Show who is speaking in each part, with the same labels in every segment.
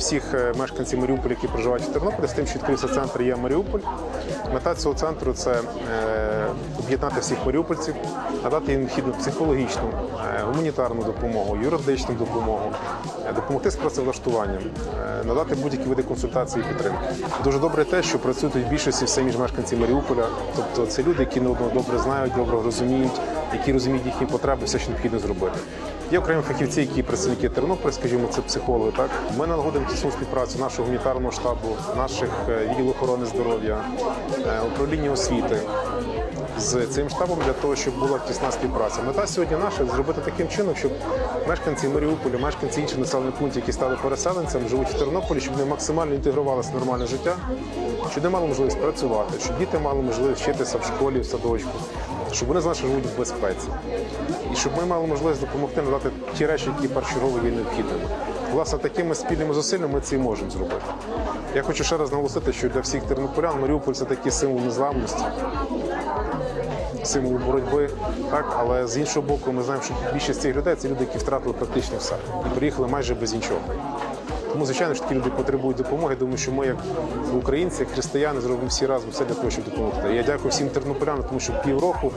Speaker 1: сьогодні всіх е, мешканців Маріуполя, які проживають в Тернополі, з тим, що відкрився центр є Маріуполь. Мета цього центру це е, об'єднати всіх маріупольців, надати їм необхідну психологічну, е, гуманітарну допомогу, юридичну допомогу, допомогти з працевлаштуванням, надати будь-які види консультації і підтримки. Дуже добре те, що працюють більшості самі ж мешканці Маріуполя. Тобто це люди, які не одного добре знають, добре розуміють, які розуміють їхні потреби, все, що необхідно зробити. Є окремі фахівці, які представники Тернополя, скажімо, це психологи. Так ми налагодимо тісну співпрацю нашого гуманітарного штабу, наших відділ відділів охорони здоров'я, е, управління освіти з цим штабом для того, щоб була тісна співпраця. Мета сьогодні наша зробити таким чином, щоб мешканці Маріуполя, мешканці інших населених пунктів, які стали переселенцями, живуть в Тернополі, щоб вони максимально інтегрувалися в нормальне життя, щоб вони мали можливість працювати, щоб діти мали можливість вчитися в школі, в садочку, щоб вони знали, що живуть в безпеці. І щоб ми мали можливість допомогти надати ті речі, які першочергово є необхідними. Власне, такими спільними зусиллями ми це і можемо зробити. Я хочу ще раз наголосити, що для всіх тернополян Маріуполь це такий символ незламності, символ боротьби. Так, але з іншого боку, ми знаємо, що більшість цих людей це люди, які втратили практично все приїхали майже без нічого. Тому, звичайно, що такі люди потребують допомоги. Думаю, що ми, як українці, як християни, зробимо всі разом все для того, щоб допомогти. Я дякую всім тернополянам, тому що півроку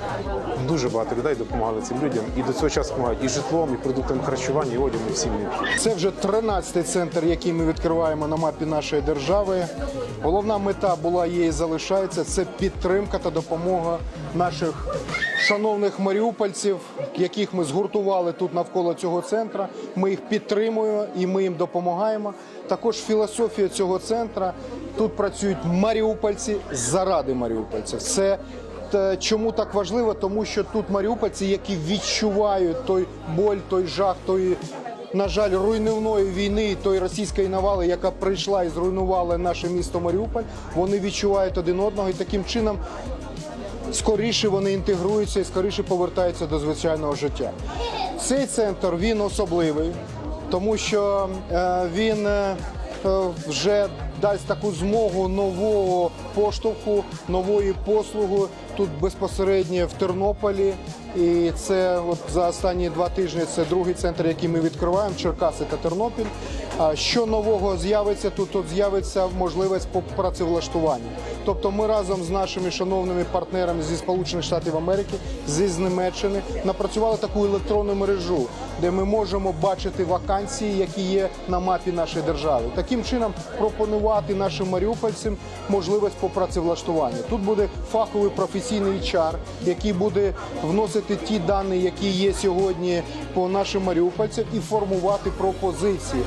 Speaker 1: дуже багато людей допомагали цим людям і до цього часу допомагають і житлом, і продуктами харчування, і одягом, і всім необхідним.
Speaker 2: Це вже 13-й центр, який ми відкриваємо на мапі нашої держави. Головна мета була є і залишається це підтримка та допомога наших шановних маріупольців, яких ми згуртували тут навколо цього центра. Ми їх підтримуємо і ми їм допомагаємо. Також філософія цього центра тут працюють маріупольці заради маріупольців. Це чому так важливо? Тому що тут маріупольці, які відчувають той боль, той жах, той, на жаль, руйнівної війни, той російської навали, яка прийшла і зруйнувала наше місто Маріуполь, вони відчувають один одного і таким чином скоріше вони інтегруються і скоріше повертаються до звичайного життя. Цей центр він особливий, тому що е, він е, вже дасть таку змогу нового поштовху, нової послуги тут безпосередньо в Тернополі. І це от за останні два тижні це другий центр, який ми відкриваємо Черкаси та Тернопіль. Що нового з'явиться тут? Тут з'явиться можливість по працевлаштуванню. Тобто, ми разом з нашими шановними партнерами зі Сполучених Штатів Америки, зі з Німеччини напрацювали таку електронну мережу, де ми можемо бачити вакансії, які є на мапі нашої держави. Таким чином пропонувати нашим маріупольцям можливість по працевлаштуванню. Тут буде фаховий професійний HR, який буде вносити ті дані, які є сьогодні по нашим маріупольцям, і формувати пропозиції.